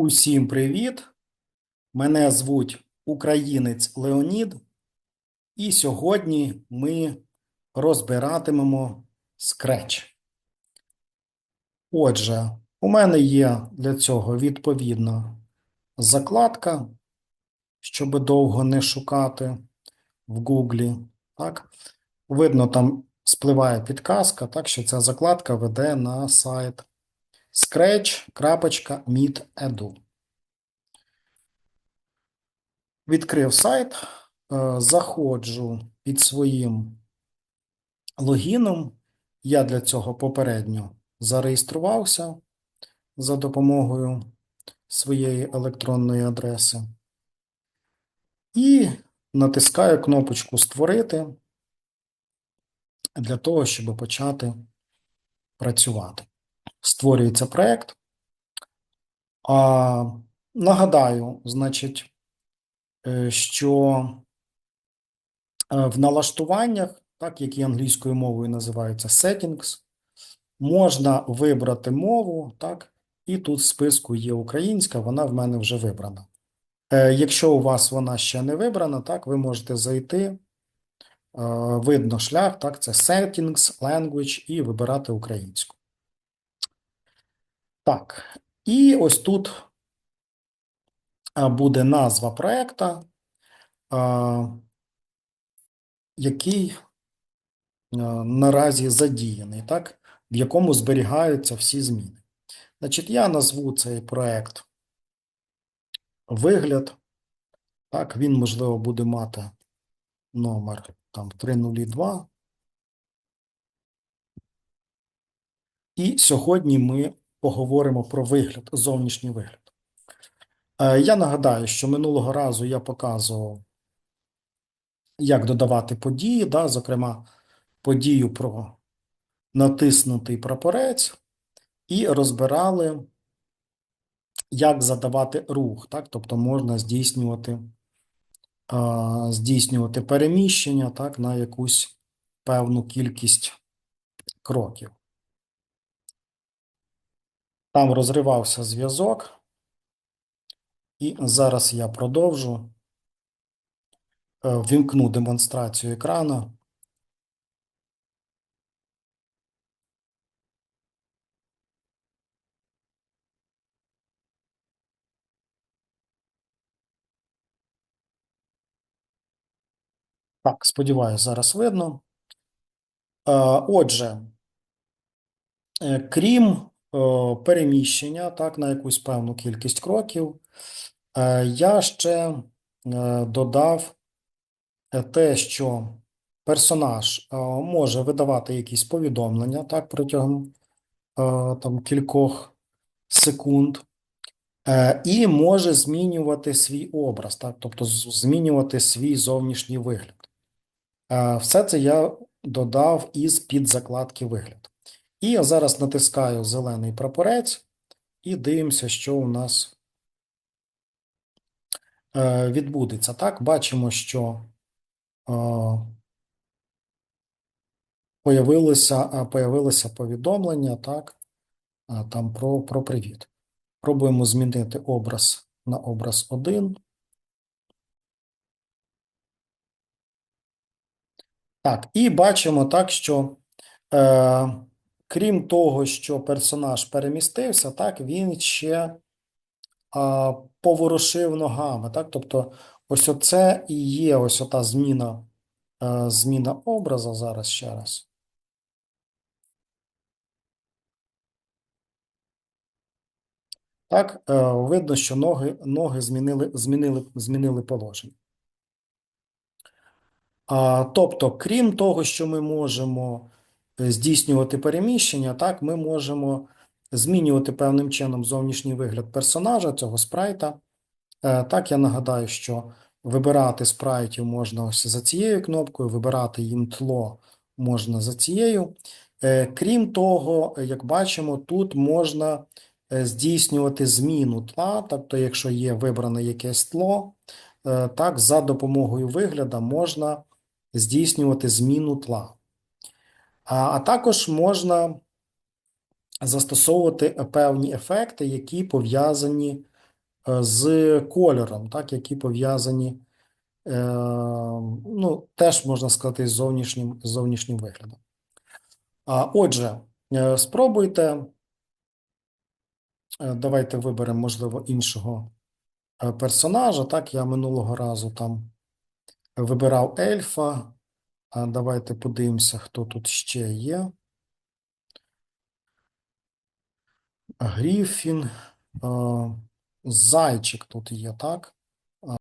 Усім привіт! Мене звуть Українець Леонід, і сьогодні ми розбиратимемо Scratch. Отже, у мене є для цього відповідна закладка, щоб довго не шукати в Гуглі. Так? Видно, там спливає підказка, так що ця закладка веде на сайт scratch.meet.edu. Відкрив сайт, е, заходжу під своїм логіном. Я для цього попередньо зареєструвався за допомогою своєї електронної адреси. І натискаю кнопочку Створити для того, щоб почати працювати. Створюється проєкт. Нагадаю, значить, е, що е, в налаштуваннях, так, які англійською мовою називаються settings, можна вибрати мову, так, і тут в списку є українська, вона в мене вже вибрана. Е, Якщо у вас вона ще не вибрана, так, ви можете зайти, видно шлях, так, це Settings, Language і вибирати українську. Так, і ось тут буде назва проекта, який наразі задіяний, так, в якому зберігаються всі зміни. Значить, я назву цей проект вигляд. Так, він, можливо, буде мати номер там 302. І сьогодні ми поговоримо про вигляд, зовнішній вигляд. Е, Я нагадаю, що минулого разу я показував, як додавати події, да, зокрема, подію про натиснутий прапорець, і розбирали, як задавати рух. Так? Тобто можна здійснювати, здійснювати переміщення так, на якусь певну кількість кроків. Там розривався зв'язок. І зараз я продовжу. Е, Вімкну демонстрацію екрану. Так, сподіваюся, зараз видно. Е, Отже, е, крім переміщення так, на якусь певну кількість кроків, е, я ще е, додав е, те, що персонаж е, може видавати якісь повідомлення так, протягом е, там, кількох секунд. Е, І може змінювати свій образ, так? Тобто змінювати свій зовнішній вигляд. Е, Все це я додав із під закладки вигляд. І я зараз натискаю зелений прапорець і дивимося, що у нас е, відбудеться. Так, бачимо, що е, появилося, е, появилося повідомлення, так, е, там про, про привіт. Пробуємо змінити образ на образ 1. Так, і бачимо так, що е, крім того, що персонаж перемістився, так, він ще а, поворушив ногами. Так? Тобто, ось оце і є ось ота зміна, е, зміна образа. Зараз ще раз. Так, е, видно, що ноги, ноги змінили, змінили, змінили положення. А, тобто, крім того, що ми можемо здійснювати переміщення, так, ми можемо змінювати певним чином зовнішній вигляд персонажа, цього спрайта. Е, Так, я нагадаю, що вибирати спрайтів можна ось за цією кнопкою, вибирати їм тло можна за цією. Е, Крім того, як бачимо, тут можна е, здійснювати зміну тла, тобто, якщо є вибране якесь тло, е, так, за допомогою вигляду можна здійснювати зміну тла. А, також можна застосовувати певні ефекти, які пов'язані е, з кольором, так, які пов'язані, е, ну, теж можна сказати, з зовнішнім, з зовнішнім виглядом. Отже, е, спробуйте, давайте виберемо, можливо, іншого персонажа. Так, я минулого разу там вибирав ельфа. А давайте подивимося, хто тут ще є. Гріфін. Зайчик тут є, так?